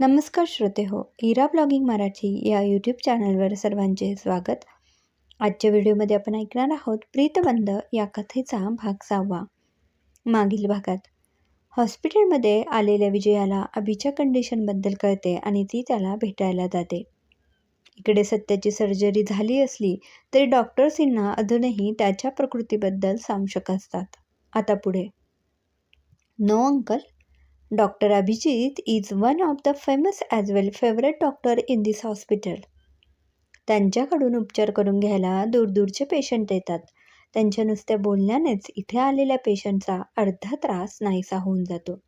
नमस्कार श्रोते हो इरा ब्लॉगिंग मराठी या यूट्यूब चॅनलवर सर्वांचे स्वागत. आजच्या व्हिडिओमध्ये आपण ऐकणार आहोत प्रीतबंध या कथेचा भाग सहावा. मागील भागात हॉस्पिटलमध्ये आलेल्या विजयाला अभिच्या कंडिशनबद्दल कळते आणि ती त्याला भेटायला जाते. इकडे सत्याची सर्जरी झाली असली तरी डॉक्टर्सींना अजूनही त्याच्या प्रकृतीबद्दल सामशक असतात. आता पुढे. No uncle doctor Abhijit is one of the famous as well favourite doctor in this hospital त्यांच्याकडून उपचार करून घ्यायला दूरदूरचे पेशंट येतात. त्यांच्या नुसत्या बोलण्यानेच इथे आलेल्या पेशंटचा अर्धा त्रास नाहीसा होऊन जातो.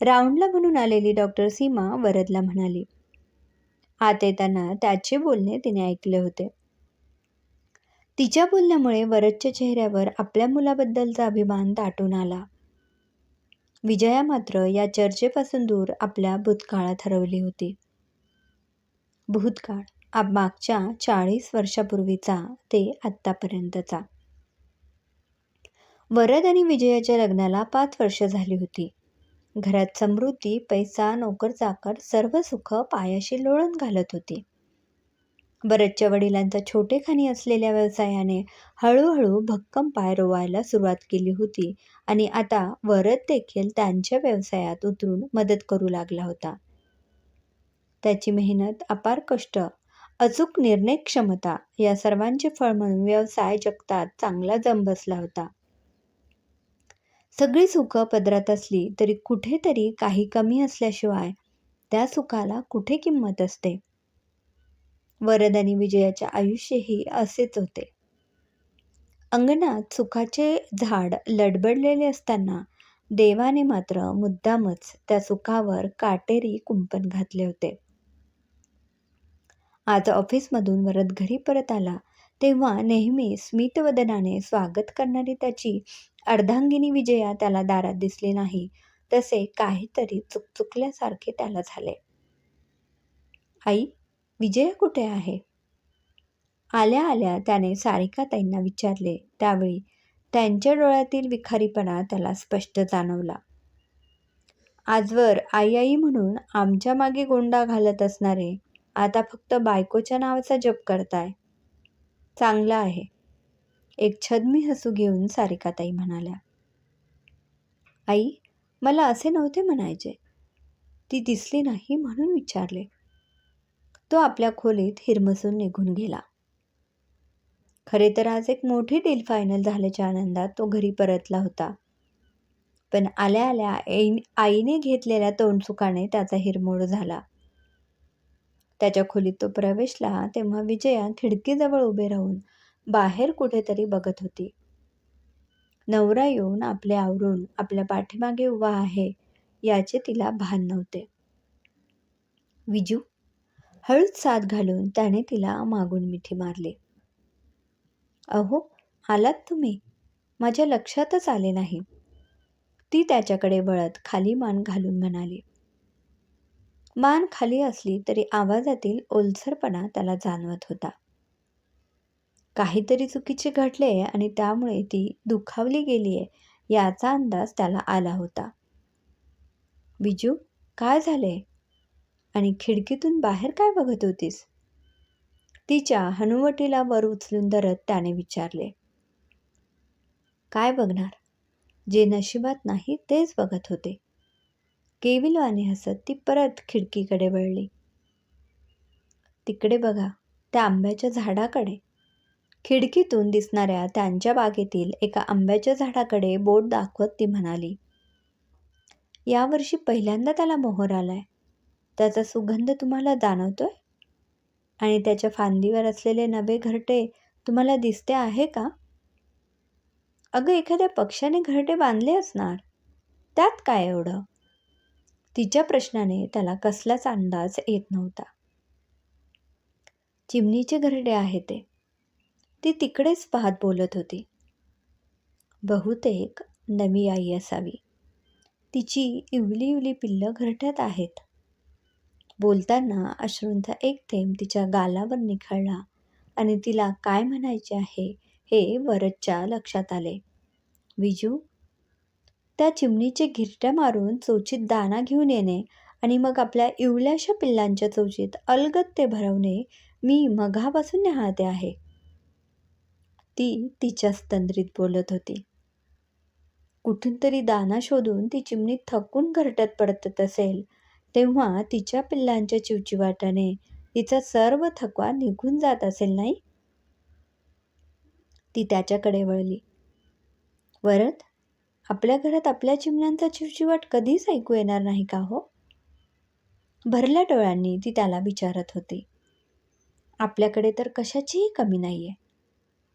राऊंडला म्हणून आलेली डॉक्टर सीमा वरदला म्हणाली आत येताना त्याचे बोलणे तिने ऐकले होते. तिच्या बोलण्यामुळे वरदच्या चेहऱ्यावर आपल्या मुलाबद्दलचा अभिमान दाटून आला. विजया मात्र या चर्चेपासून दूर आपल्या भूतकाळात हरवली होती. भूतकाळ मागच्या चाळीस वर्षापूर्वीचा ते आत्तापर्यंतचा. वरद आणि विजयाच्या लग्नाला पाच वर्ष झाली होती. घरात समृद्धी पैसा नोकर चाकर सर्व सुख पायाशी लोळण घालत होती. बरतच्या वडिलांचा छोटेखानी असलेल्या व्यवसायाने हळूहळू भक्कम पाय रोवायला सुरुवात केली होती आणि आता वरद देखील त्यांच्या व्यवसायात उतरून मदत करू लागला होता. त्याची मेहनत अपार कष्ट अचूक निर्णय क्षमता या सर्वांचे फळ म्हणून व्यवसाय जगतात चांगला जम बसला होता. सगळी सुख पदरात असली तरी कुठेतरी काही कमी असल्याशिवाय त्या सुखाला कुठे किंमत असते? वरद आणि विजयाचे आयुष्यही असेच होते. अंगणात सुखाचे झाड लडबडलेले असताना देवाने मात्र मुद्दामच त्या सुखावर काटेरी कुंपण घातले होते. आज ऑफिसमधून वरद घरी परत आला तेव्हा नेहमी स्मितवदनाने स्वागत करणारी त्याची अर्धांगिनी विजया त्याला दारात दिसली नाही तसे काहीतरी चुकचुकल्यासारखे त्याला झाले. आई विजय कुठे आहे? आल्या आल्या त्याने सारिकाताईंना विचारले. त्यावेळी त्यांच्या डोळ्यातील विखारीपणा त्याला स्पष्ट जाणवला. आजवर आई आई म्हणून आमच्या मागे गोंडा घालत असणारे आता फक्त बायकोच्या नावाचा जप करताय. चांगलं आहे. एक छदमी हसू घेऊन सारिकाताई म्हणाल्या. आई मला असे नव्हते म्हणायचे. ती दिसली नाही म्हणून विचारले. तो आपल्या खोलीत हिरमसून निघून गेला. खरे तर आज एक मोठी डील फायनल झाल्याच्या आनंदात तो घरी परतला होता. पण आल्या आल्या आईने घेतलेल्या तोंडसुकाने त्याचा हिरमोड झाला. त्याच्या खोलीत तो प्रवेशला तेव्हा विजया खिडकीजवळ उभे राहून बाहेर कुठेतरी बघत होती. नवरा येऊन आपले आवरून आपल्या पाठीमागे उभा आहे याचे तिला भान नव्हते. विजू हळूच साथ घालून त्याने तिला मागून मिठी मारली. अहो आलात तुम्ही? माझ्या लक्षातच आले नाही. ती त्याच्याकडे वळत खाली मान घालून म्हणाली. मान खाली असली तरी आवाजातील ओलसरपणा त्याला जाणवत होता. काहीतरी चुकीचे घडले आणि त्यामुळे ती दुखावली गेली आहे याचा अंदाज त्याला आला होता. बिजू काय झाले आणि खिडकीतून बाहेर काय बघत होतीस? तिच्या हनुवटीला वर उचलून धरत त्याने विचारले. काय बघणार? जे नशिबात नाही तेच बघत होते. केविलवाने हसत ती परत खिडकीकडे वळली. तिकडे बघा त्या आंब्याच्या झाडाकडे. खिडकीतून दिसणाऱ्या त्यांच्या बागेतील एका आंब्याच्या झाडाकडे बोट दाखवत ती म्हणाली यावर्षी पहिल्यांदा त्याला मोहर आलाय. त्याचा सुगंध तुम्हाला जाणवतो आहे आणि त्याच्या फांदीवर असलेले नवे घरटे तुम्हाला दिसते आहे का? अगं एखाद्या पक्षाने घरटे बांधले असणार. त्यात काय एवढं? तिच्या प्रश्नाने त्याला कसलाच अंदाज येत नव्हता. चिमणीचे घरटे आहे ते. ती तिकडेच पाहत बोलत होती. बहुतेक नवी आई असावी. तिची इवली इवली पिल्लं घरट्यात आहेत. बोलताना अश्रूंचा एक थेंब तिच्या गालावर निखळला आणि तिला काय म्हणायचे आहे हे वरदच्या लक्षात आले. विजू? त्या चिमणीचे घिरट्या मारून चोचीत दाना घेऊन येणे आणि मग आपल्या इवल्याशा पिल्लांच्या चौचीत अलगद ते भरवणे मी मघापासून निहाळते आहे. ती तिच्याच तंद्रीत बोलत होती. कुठून तरी दाना शोधून ती चिमणी थकून घरट्यात पडत असेल. तेव्हा तिच्या पिल्लांच्या चिवचिवाटाने तिचा सर्व थकवा निघून जात असेल नाही? ती त्याच्याकडे वळली. वरत आपल्या घरात आपल्या चिमण्यांचा चिवचिवाट कधीच ऐकू येणार नाही का हो? भरल्या डोळ्यांनी ती त्याला विचारत होती. आपल्याकडे तर कशाचीही कमी नाही आहे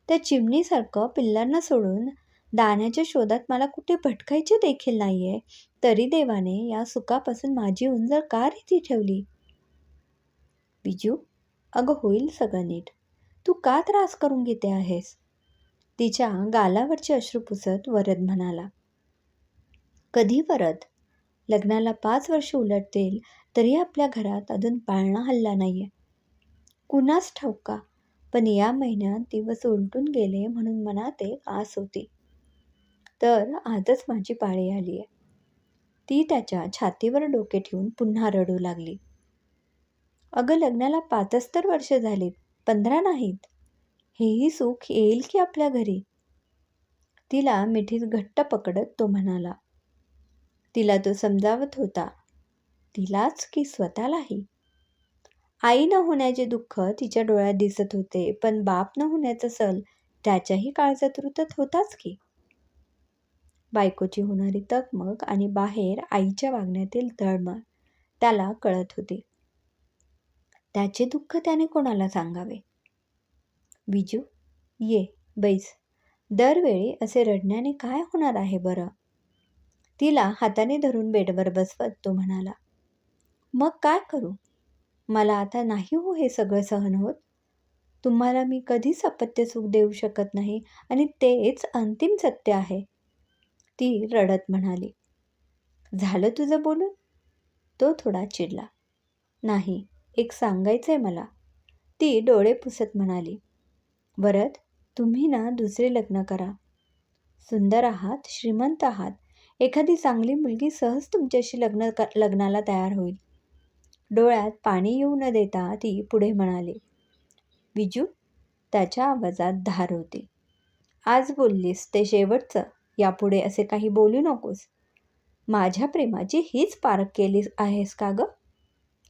त्या चिमणीसारखं पिल्लांना सोडून दाण्याच्या शोधात मला कुठे भटकायचे देखील नाही आहे तरी देवाने या सुखापासून माझी उंजळ का रीती ठेवली? बिजू अगं होईल सगळं नीट. तू का त्रास करून घेते आहेस? तिच्या गालावरचे अश्रू पुसत वरद म्हणाला. कधी वरद? लग्नाला पाच वर्ष उलटतील तरी आपल्या घरात अजून पाळणा हल्ला नाही आहे कुणास ठाऊक ठाऊका पण या महिन्यात दिवस उलटून गेले म्हणून मनात एक आस होती. तर आजच माझी पाळी आली आहे ती त्याच्या छातीवर डोके ठेवून पुन्हा रडू लागली. अगं लग्नाला पाचच तर वर्ष झालीत पंधरा नाहीत. हेही सुख येईल की आपल्या घरी? तिला मिठीत घट्ट पकडत तो म्हणाला. तिला तो समजावत होता तिलाच की स्वतःलाही? आई न होण्याचे दुःख तिच्या डोळ्यात दिसत होते पण बाप न होण्याचा सल त्याच्याही काळजात रुतत होताच की? बायकोची होणारी तकमक आणि बाहेर आईच्या वागण्यातील तळमळ त्याला कळत होते. त्याचे दुःख त्याने कोणाला सांगावे? विजू ये बैस. दरवेळी असे रडण्याने काय होणार आहे बरं? तिला हाताने धरून बेडवर बसवत तो म्हणाला मग काय करू? मला आता नाही हो हे सगळं सहन होत. तुम्हाला मी कधीच अपत्य सुख देऊ शकत नाही आणि तेच अंतिम सत्य आहे. ती रडत म्हणाली झालं तुझं बोलून? तो थोडा चिडला. नाही एक सांगायचं आहे मला. ती डोळे पुसत म्हणाली वरद तुम्ही ना दुसरे लग्न करा. सुंदर आहात श्रीमंत आहात. एखादी चांगली मुलगी सहज तुमच्याशी लग्न क लग्नाला तयार होईल. डोळ्यात पाणी येऊ न देता ती पुढे म्हणाली विजू त्याच्या आवाजात धार होती. आज बोललीस ते शेवटचं. यापुढे असे काही बोलू नकोस. माझ्या प्रेमाची हीच पारख केली आहेस का गं?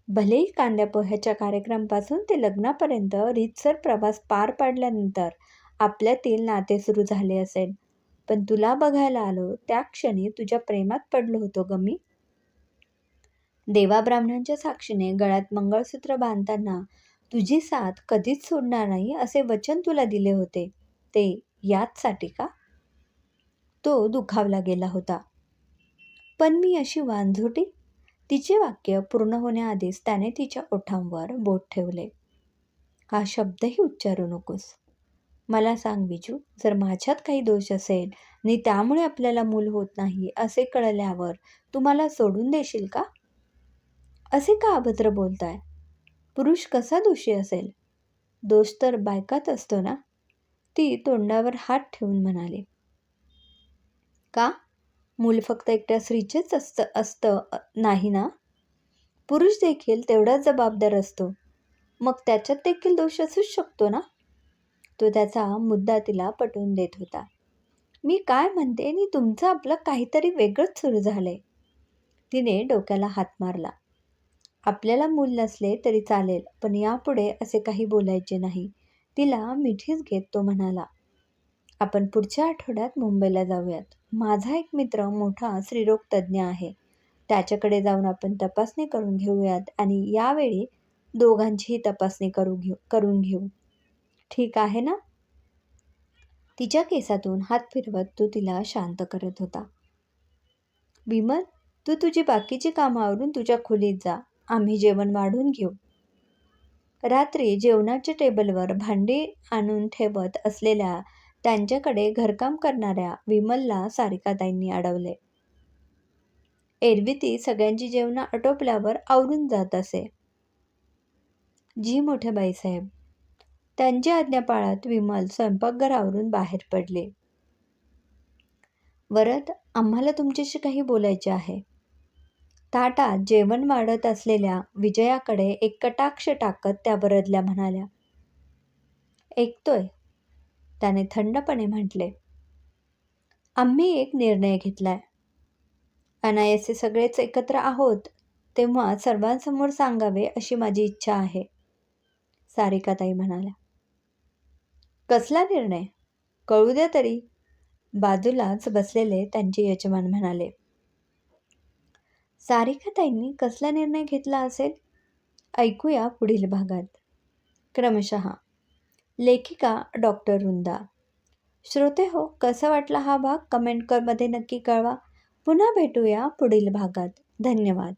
भलेही कांद्या पोह्याच्या कार्यक्रमापासून ते लग्नापर्यंत रीतसर प्रवास पार पाडल्यानंतर आपल्यातील नाते सुरू झाले असेल. पण तुला बघायला आलो त्या क्षणी तुझ्या प्रेमात पडलो होतो ग मी. देवा ब्राह्मणांच्या साक्षीने गळ्यात मंगळसूत्र बांधताना तुझी साथ कधीच सोडणार नाही असे वचन तुला दिले होते. ते याचसाठी का? तो दुखावला गेला होता. पण मी अशी वांझोटी तिचे वाक्य पूर्ण होण्याआधीच त्याने तिच्या ओठांवर बोट ठेवले. हा शब्दही उच्चारू नकोस. मला सांग बिजू जर माझ्यात काही दोष असेल आणि त्यामुळे आपल्याला मूल होत नाही असे कळल्यावर तुम्हाला सोडून देशील का? असे का अभद्र बोलताय? पुरुष कसा दोषी असेल? दोष तर बायकात असतो ना? ती तोंडावर हात ठेवून म्हणाली. का? मूल फक्त एकट्या स्त्रीचेच असतं असतं नाही ना? पुरुष देखील तेवढाच जबाबदार असतो. मग त्याच्यात देखील दोष असूच शकतो ना? तो त्याचा मुद्दा तिला पटवून देत होता. मी काय म्हणते आणि तुमचं आपलं काहीतरी वेगळंच सुरू झालं आहे तिने डोक्याला हात मारला. आपल्याला मूल नसले तरी चालेल पण यापुढे असे काही बोलायचे नाही. तिला मिठीच घेत तो म्हणाला आपण पुढच्या आठवड्यात मुंबईला जाऊयात. माझा एक मित्र मोठा स्त्रीरोग तज्ज्ञ आहे. त्याच्याकडे जाऊन आपण तपासणी करून घेऊयात आणि यावेळी दोघांचीही तपासणी करू घेऊ करून घेऊ. ठीक आहे ना? तिच्या केसातून हात फिरवत तो तिला शांत करत होता. विमल तू तुझी बाकीची कामावरून आवरून तुझ्या खोलीत जा. आम्ही जेवण वाढून घेऊ. रात्री जेवणाच्या टेबलवर भांडी आणून ठेवत असलेल्या त्यांच्याकडे घरकाम करणाऱ्या विमलला सारिकाताईंनी अडवले. एरवी ती सगळ्यांची जेवणं आटोपल्यावर आवरून जात असे. जी मोठे बाईसाहेब त्यांची आज्ञा पाळत विमल स्वयंपाकघरावरून बाहेर पडले. वरद आम्हाला तुमच्याशी काही बोलायचे आहे. ताटात जेवण वाढत असलेल्या विजयाकडे एक कटाक्ष टाकत त्या बरदल्या म्हणाल्या ऐकतोय त्याने थंडपणे म्हटले आम्ही एक निर्णय घेतलाय. अनायसे सगळेच एकत्र आहोत तेव्हा सर्वांसमोर सांगावे अशी माझी इच्छा आहे सारिकाताई म्हणाल्या. कसला निर्णय? कळू द्या तरी. बाजूलाच बसलेले त्यांचे यजमान म्हणाले सारिकाताईंनी कसला निर्णय घेतला असेल? ऐकूया पुढील भागात. क्रमशः लेखिका डॉक्टर वृंदा. श्रोते हो कसा वाटला हा भाग? कमेंट करमध्ये नक्की कळवा. पुन्हा भेटूया पुढील भागात. धन्यवाद.